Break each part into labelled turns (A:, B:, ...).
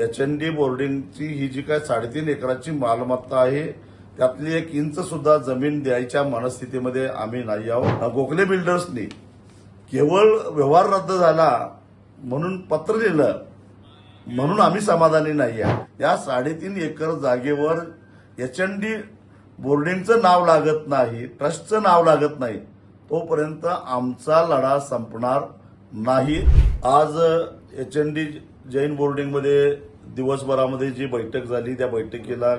A: H N D बोर्डिंगची ही जी काय साडेतीन एकराची मालमत्ता आहे त्यातली एक इंच सुद्धा जमीन द्यायच्या मनस्थितीमध्ये आम्ही नाही आहोत. गोखले बिल्डर्सनी केवळ व्यवहार रद्द झाला म्हणून पत्र लिहिलं म्हणून आम्ही समाधानी नाही आहे या साडेतीन एकर जागेवर एच एन डी बोर्डिंगचं नाव लागत नाही ट्रस्टचं नाव लागत नाही तोपर्यंत आमचा लढा संपणार नाही. आज एच एन डी जैन बोर्डिंगमध्ये दिवसभरामध्ये जी बैठक झाली त्या बैठकीला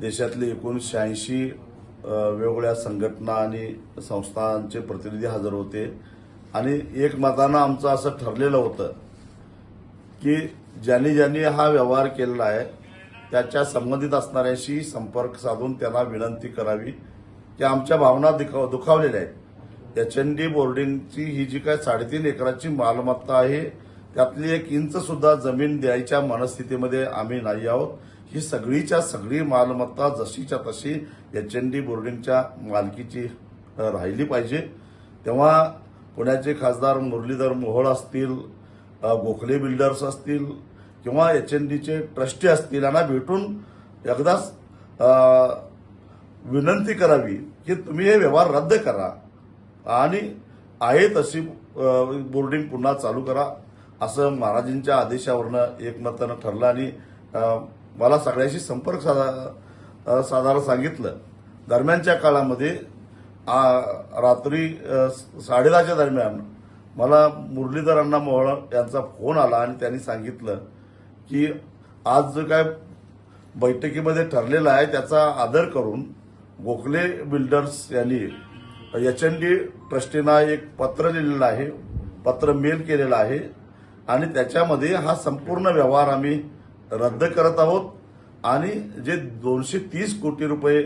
A: देशातले एकूण शहाऐंशी वेगवेगळ्या संघटना आणि संस्थांचे प्रतिनिधी हजर होते. आणि एक मतानं आमचं असं ठरलेलं होतं की ज्यांनी ज्यांनी हा व्यवहार केलेला आहे त्याच्या संबंधित असणाऱ्यांशी संपर्क साधून त्यांना विनंती करावी की आमच्या भावना दुखाव दुखावलेल्या आहेत. एच एन डी बोर्डिंगची ही जी काय साडेतीन एकराची मालमत्ता आहे त्यातली एक इंच सुद्धा जमीन द्यायच्या मनस्थितीमध्ये आम्ही नाही आहोत. ही सगळीच्या सगळी मालमत्ता जशीच्या तशी एच एन डी बोर्डिंगच्या मालकीची राहिली पाहिजे. तेव्हा पुण्याचे खासदार मुरलीधर मोहोळ असतील गोखले बिल्डर्स असतील किंवा एच एन डीचे ट्रस्टी असतील यांना भेटून एकदाच विनंती करावी की तुम्ही हे व्यवहार रद्द करा. आणि आहे तशी बोर्डिंग पुन्हा चालू करा. असं महाराजांच्या आदेशावरनं एकमतानं ठरलं आणि मला सगळ्याशी संपर्क साधा साधायला सांगितलं. दरम्यानच्या काळामध्ये आ, रात्री साडेदहाच्या दरम्यान मला मुरलीधर अण्णा मोहळ यांचा फोन आला आणि त्यांनी सांगितलं की आज जो काय बैठकीमध्ये ठरलेला आहे त्याचा आदर करून गोखले बिल्डर्स यांनी एच एन डी ट्रस्टीना एक पत्र लिहिलेलं आहे पत्र मेल केलेलं आहे. आणि त्याच्यामध्ये हा संपूर्ण व्यवहार आम्ही रद्द करत आहोत. आणि जे दोनशे तीस कोटी रुपये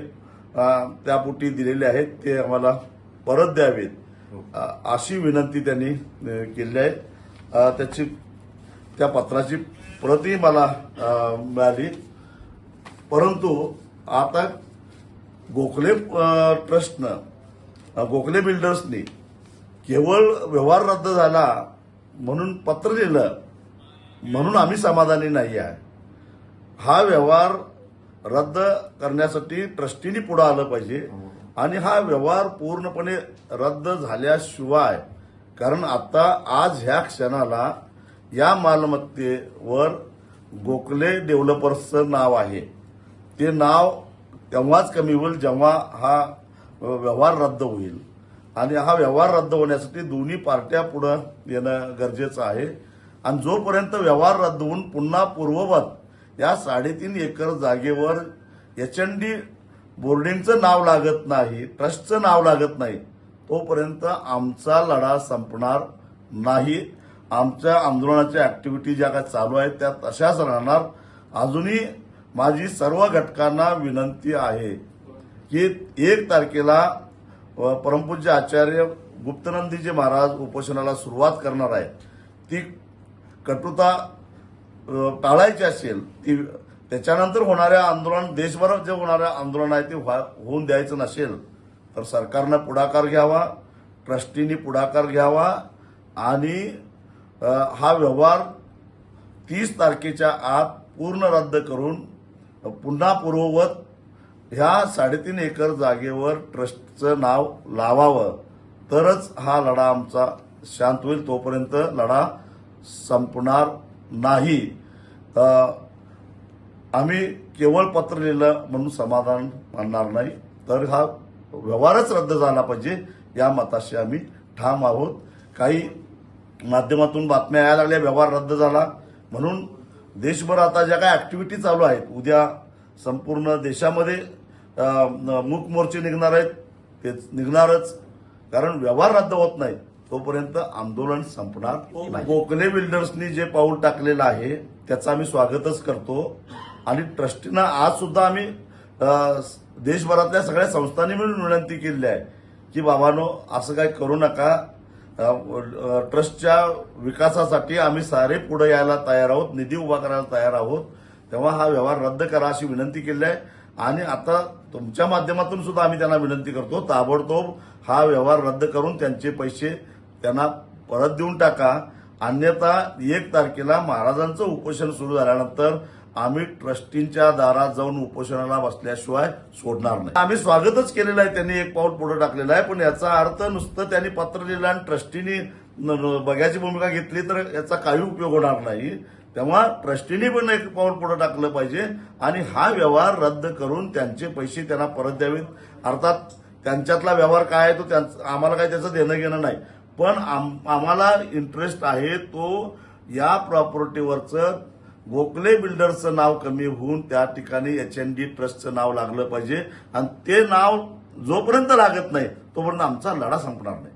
A: त्या त्यापोटी दिलेले आहेत ते आम्हाला परत द्यावेत. अशी विनंती त्यांनी केली आहे. त्याची त्या पत्राची प्रतही मला मिळाली. परंतु आता गोखले ट्रस्टनं गोखले बिल्डर्सनी केवळ व्यवहार रद्द झाला म्हणून पत्र लिहिलं. म्हणून आम्ही समाधानी नाही आहे. हा व्यवहार रद्द करण्यासाठी ट्रस्टीने पुढे आलं पाहिजे. आणि हा व्यवहार पूर्णपणे रद्द झाल्याशिवाय कारण आता आज ह्या क्षणाला या मालमत्तेवर गोखले डेव्हलपर्सचं नाव आहे. ते नाव तेव्हाच कमी होईल जेव्हा हा व्यवहार रद्द होईल. आणि हा व्यवहार रद्द होण्यासाठी दोन्ही पार्ट्या पुढं येणं गरजेचं आहे. आणि जोपर्यंत व्यवहार रद्द होऊन पुन्हा पूर्ववत या साडेतीन एकर जागेवर एच एन डी बोर्डिंगचं नाव लागत नाही ट्रस्टचं नाव लागत नाही तोपर्यंत आमचा लढा संपणार नाही. आमच्या आंदोलनाच्या ऍक्टिव्हिटी ज्या काय चालू आहेत त्या तशाच राहणार. अजूनही माझी सर्व घटकांना विनंती आहे की एक तारखेला परमपूज्य आचार्य गुप्तनंदीजी महाराज उपोषणाला सुरुवात करणार आहेत. ती कटुता टाळायची असेल ती त्याच्यानंतर होणाऱ्या आंदोलन देशभरात जे होणाऱ्या आंदोलन आहे ते व्हा- होऊन द्यायचं नसेल तर सरकारनं पुढाकार घ्यावा ट्रस्टीनी पुढाकार घ्यावा आणि हा व्यवहार तीस तारखेच्या आत पूर्ण रद्द करून पुन्हा पूर्ववत ह्या साडेतीन एकर जागेवर ट्रस्टचं नाव लावावं. तरच हा लढा आमचा शांत होईल. तोपर्यंत लढा संपणार नाही. आम्ही केवळ पत्र लिहिलं म्हणून समाधान मानणार नाही. तर हा व्यवहारच रद्द झाला पाहिजे या मताशी आम्ही ठाम आहोत. काही माध्यमातून बातम्या यायला लागल्या व्यवहार रद्द झाला. म्हणून देशभर आता ज्या काही ऍक्टिव्हिटी चालू आहेत उद्या संपूर्ण देशामध्ये मूक मोर्चे निघणार आहेत ते निघणारच. कारण व्यवहार रद्द होत नाही तोपर्यंत आंदोलन संपणार नाही. गोखले बिल्डर्सनी जे पाऊल टाकलेलं आहे त्याचं आम्ही स्वागतच करतो. आणि ट्रस्टीनं आज सुद्धा आम्ही देशभरातल्या सगळ्या संस्थांनी मिळून विनंती केलेली आहे की बाबानो असं काय करू नका. ट्रस्टच्या विकासासाठी आम्ही सारे पुढे यायला तयार आहोत निधी उभा करायला तयार आहोत. तेव्हा हा व्यवहार रद्द करा अशी विनंती केली आहे. आणि आता तुमच्या माध्यमातून सुद्धा आम्ही त्यांना विनंती करतो ताबडतोब हा व्यवहार रद्द करून त्यांचे पैसे त्यांना परत देऊन टाका. अन्यथा एक तारखेला महाराजांचं उपोषण सुरू झाल्यानंतर आम्ही ट्रस्टींच्या दारात जाऊन उपोषणाला बसल्याशिवाय सोडणार नाही. आम्ही स्वागतच केलेलं आहे त्यांनी एक पाऊल पुढे टाकलेलं आहे पण याचा अर्थ नुसतं त्यांनी पत्र लिहिलं आणि ट्रस्टीनी बघ्याची भूमिका घेतली तर याचा काही उपयोग होणार नाही. तेव्हा ट्रस्टीने पण एक पाऊल पुढे टाकलं पाहिजे आणि हा व्यवहार रद्द करून त्यांचे पैसे त्यांना परत द्यावेत. अर्थात त्यांच्यातला व्यवहार काय आहे तो त्यांचं- आम्हाला काय त्याचं देणं घेणं नाही. पण आम- आम्हाला इंटरेस्ट आहे तो या प्रॉपर्टीवरचं गोखले बिल्डरचं नाव कमी होऊन त्या ठिकाणी एच एन डी ट्रस्टचं नाव लागलं पाहिजे. आणि ते नाव जोपर्यंत लागत नाही तोपर्यंत आमचा लढा संपणार नाही.